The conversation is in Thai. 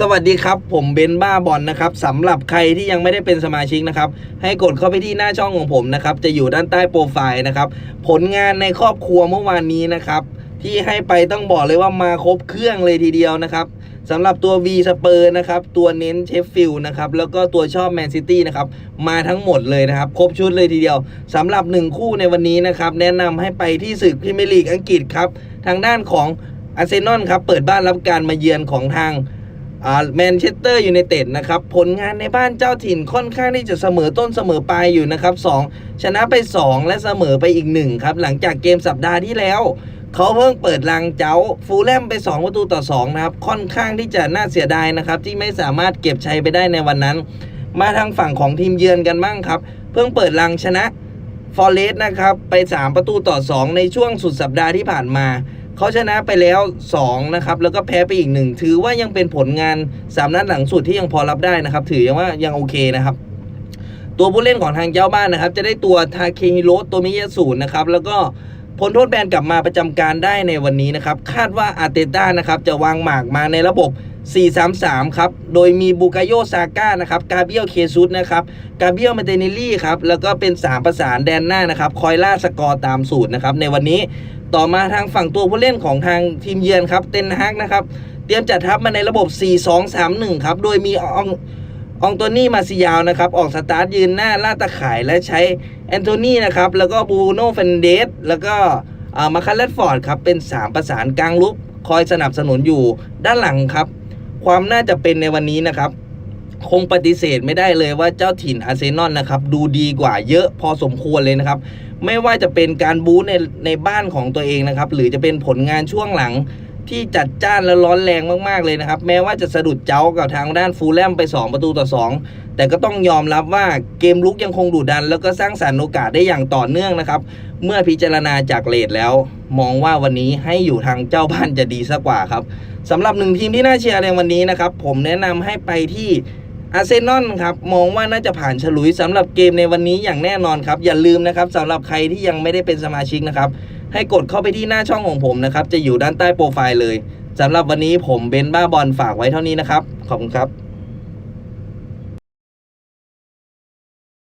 สวัสดีครับ ผมเบนบ้าบอลนะครับสำหรับใครที่ยังไม่ได้เป็นสมาชิกนะครับ ให้กดเข้าไปที่หน้าช่องของผมนะครับ จะอยู่ด้านใต้โปรไฟล์นะครับ ผลงานในครอบครัวเมื่อวานนี้นะครับ ที่ให้ไปต้องบอกเลยว่ามาครบเครื่องเลยทีเดียวนะครับสำหรับตัว V สเปอร์นะครับ ตัวเน้นเชฟฟิลด์นะครับ แล้วก็ตัวชอบแมนซิตี้นะครับ มาทั้งหมดเลยนะครับ ครบชุดเลยทีเดียวสำหรับ 1 คู่ในวันนี้นะครับ แนะนำให้ไปที่ศึกพรีเมียร์ลีกอังกฤษครับ ทางด้านของอาร์เซนอลครับ เปิดบ้านรับการมาเยือนของทาง แมนเชสเตอร์ยูไนเต็ดนะครับผลงานในบ้านเจ้าถิ่นค่อนข้างที่จะเสมอต้นเสมอปลายอยู่นะครับ2ชนะไป 2 และเสมอไปอีก1ครับหลังจากเกมสัปดาห์ที่แล้วเขาเพิ่งเปิดรังเจ้าฟูลแลมไป 2 ประตูต่อ 2 นะครับ ค่อนข้างที่จะน่าเสียดายนะครับ ที่ไม่สามารถเก็บชัยไปได้ในวันนั้น มาทางฝั่งของทีมเยือนกันบ้างครับ เพิ่งเปิดรังชนะฟอร์เรสต์นะครับ ไป 3 ประตูต่อ 2 ในช่วงสุดสัปดาห์ที่ผ่านมา เขาชนะไปแล้ว2นะครับแล้วก็แพ้ไปอีกหนึ่งถือว่ายังเป็นผลงาน 3 นัดหลังสุดที่ยังพอรับได้นะครับ ถือยังว่ายังโอเคนะครับตัวผู้เล่นของทางเจ้าบ้านนะครับ จะได้ตัวทาเคฮิโรโตมิยาสุนะครับ แล้วก็พ้นโทษแบนกลับมาประจำการได้ในวันนี้นะครับ คาดว่าอาเตต้านะครับ จะวางหมากมาในระบบ 4-3-3 ครับ โดยมีบูกาโยซาก้านะครับ กาเบียลเคซุสนะครับ กาเบียลมาเตเนลลี่ครับ แล้วก็เป็น 3 ประสานแดนหน้านะครับ คอยล่าสกอร์ตามสูตรนะครับ ในวันนี้ต่อมาทางฝั่งตัวผู้เล่นของทางทีมเยือนครับ เตนฮักนะครับ เตรียมจัดทัพมาในระบบ 4-2-3-1 ครับ โดยมีอองอองโตนี่มาซิยาวนะครับ ออกสตาร์ทยืนหน้าลาตะข่ายและใช้แอนโทนีนะครับ แล้วก็บูโน่เฟนเดสแล้วก็อ่ามาคัลเลตฟอร์ดครับ เป็น 3 ประสานกลางลุกคอยสนับสนุนอยู่ด้านหลังครับ ความน่าจะเป็นในวันนี้นะครับ คงปฏิเสธไม่ได้เลยว่าเจ้าถิ่นอาร์เซนอลนะครับ ดูดีกว่าเยอะพอสมควรเลยนะครับ ไม่ว่าจะเป็นการบู๊ในในบ้านของตัวเองนะครับ หรือจะเป็นผลงานช่วงหลัง ที่จัดจ้านและร้อนแรงมากๆเลยนะครับ แม้ว่าจะสะดุดเจ้ากับทางด้านฟูลแลมไป 2 ประตูต่อ 2 แต่ก็ต้องยอมรับว่าเกมลุกยังคงดุดัน แล้วก็สร้างสรรค์โอกาสได้อย่างต่อเนื่องนะครับ เมื่อพิจารณาจากเลทแล้ว มองว่าวันนี้ให้อยู่ทางเจ้าบ้านจะดีสักกว่าครับสำหรับหนึ่งทีมที่น่าเชียร์ในวันนี้นะครับผมแนะนำให้ไปที่อาร์เซนอลครับมองว่าน่าจะผ่านฉลุยสำหรับเกมในวันนี้อย่างแน่นอนครับอย่าลืมนะครับสำหรับใครที่ยังไม่ได้เป็นสมาชิกนะครับ ให้กดเข้าไปที่หน้าช่องของผมนะครับ จะอยู่ด้านใต้โปรไฟล์เลยสำหรับวันนี้ผมเบนบ้าบอลฝากไว้เท่านี้นะครับ ขอบคุณครับ